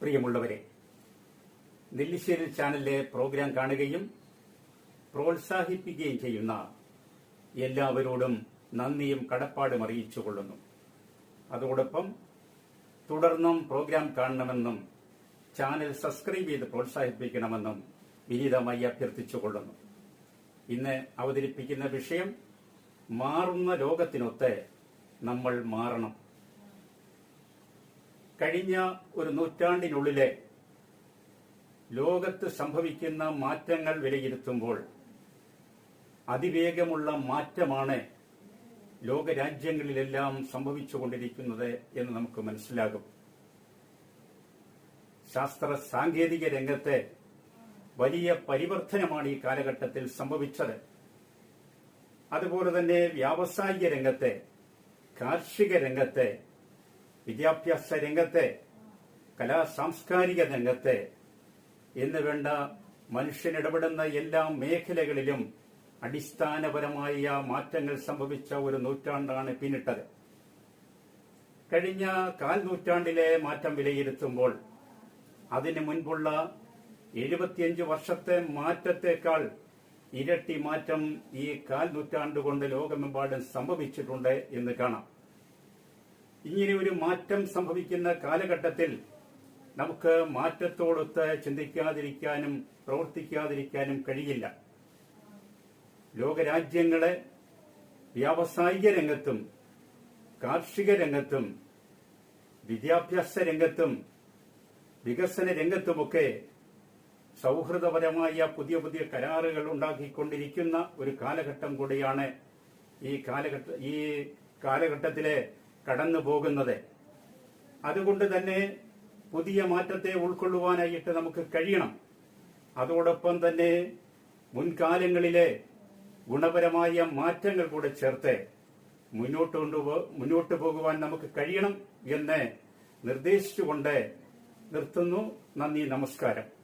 പ്രിയമുള്ളവരെ നെല്ലിശ്ശേരി ചാനലിലെ പ്രോഗ്രാം കാണുകയും പ്രോത്സാഹിപ്പിക്കുകയും ചെയ്യുന്ന എല്ലാവരോടും നന്ദിയും കടപ്പാടും അറിയിച്ചുകൊള്ളുന്നു അതോടൊപ്പം തുടർന്നും പ്രോഗ്രാം കാണണമെന്നും ചാനൽ സബ്സ്ക്രൈബ് ചെയ്ത് പ്രോത്സാഹിപ്പിക്കണമെന്നും വിനീതമായി അഭ്യർത്ഥിച്ചുകൊള്ളുന്നു ഇന്ന് അവതരിപ്പിക്കുന്ന വിഷയം മാറുന്ന ലോകത്തിനൊത്ത് നമ്മൾ മാറണം. കഴിഞ്ഞ ഒരു നൂറ്റാണ്ടിനുള്ളിലെ ലോകത്ത് സംഭവിക്കുന്ന മാറ്റങ്ങൾ വിലയിരുത്തുമ്പോൾ അതിവേഗമുള്ള മാറ്റമാണ് ലോകരാജ്യങ്ങളിലെല്ലാം സംഭവിച്ചുകൊണ്ടിരിക്കുന്നത് എന്ന് നമുക്ക് മനസ്സിലാകും. ശാസ്ത്ര സാങ്കേതിക രംഗത്തെ വലിയ പരിവർത്തനമാണ് ഈ കാലഘട്ടത്തിൽ സംഭവിച്ചത്. അതുപോലെ തന്നെ വ്യാവസായിക രംഗത്തെ കാർഷിക രംഗത്തെ വിദ്യാഭ്യാസ രംഗത്തെ കലാ സാംസ്കാരിക രംഗത്തെ എന്ന് വേണ്ട മനുഷ്യനിടപെടുന്ന എല്ലാ മേഖലകളിലും അടിസ്ഥാനപരമായ മാറ്റങ്ങൾ സംഭവിച്ച ഒരു നൂറ്റാണ്ടാണ് പിന്നിട്ടത്. കഴിഞ്ഞ കാൽ നൂറ്റാണ്ടിലെ മാറ്റം വിലയിരുത്തുമ്പോൾ അതിനു മുൻപുള്ള എഴുപത്തിയഞ്ച് വർഷത്തെ മാറ്റത്തെക്കാൾ ഇരട്ടി മാറ്റം ഈ കാൽ നൂറ്റാണ്ടുകൊണ്ട് ലോകമെമ്പാടും സംഭവിച്ചിട്ടുണ്ട് എന്ന് കാണാം. ഇങ്ങനെ ഒരു മാറ്റം സംഭവിക്കുന്ന കാലഘട്ടത്തിൽ നമുക്ക് മാറ്റത്തോടൊത്ത് ചിന്തിക്കാതിരിക്കാനും പ്രവർത്തിക്കാതിരിക്കാനും കഴിയില്ല. ലോകരാജ്യങ്ങളെ വ്യാവസായിക രംഗത്തും കാർഷിക രംഗത്തും വിദ്യാഭ്യാസ രംഗത്തും വികസന രംഗത്തുമൊക്കെ സൗഹൃദപരമായ പുതിയ പുതിയ കരാറുകൾ ഉണ്ടാക്കിക്കൊണ്ടിരിക്കുന്ന ഒരു കാലഘട്ടം കൂടിയാണ് ഈ കാലഘട്ട ഈ കാലഘട്ടത്തിലെ കടന്നു പോകുന്നത് അതുകൊണ്ട് തന്നെ പുതിയ മാറ്റത്തെ ഉൾക്കൊള്ളുവാനായിട്ട് നമുക്ക് കഴിയണം. അതോടൊപ്പം തന്നെ മുൻകാലങ്ങളിലെ ഗുണപരമായ മാറ്റങ്ങൾ കൂടെ ചേർത്ത് മുന്നോട്ട് കൊണ്ടുപോ മുന്നോട്ട് പോകുവാൻ നമുക്ക് കഴിയണം എന്ന് നിർദ്ദേശിച്ചുകൊണ്ട് നിർത്തുന്നു. നന്ദി നമസ്കാരം.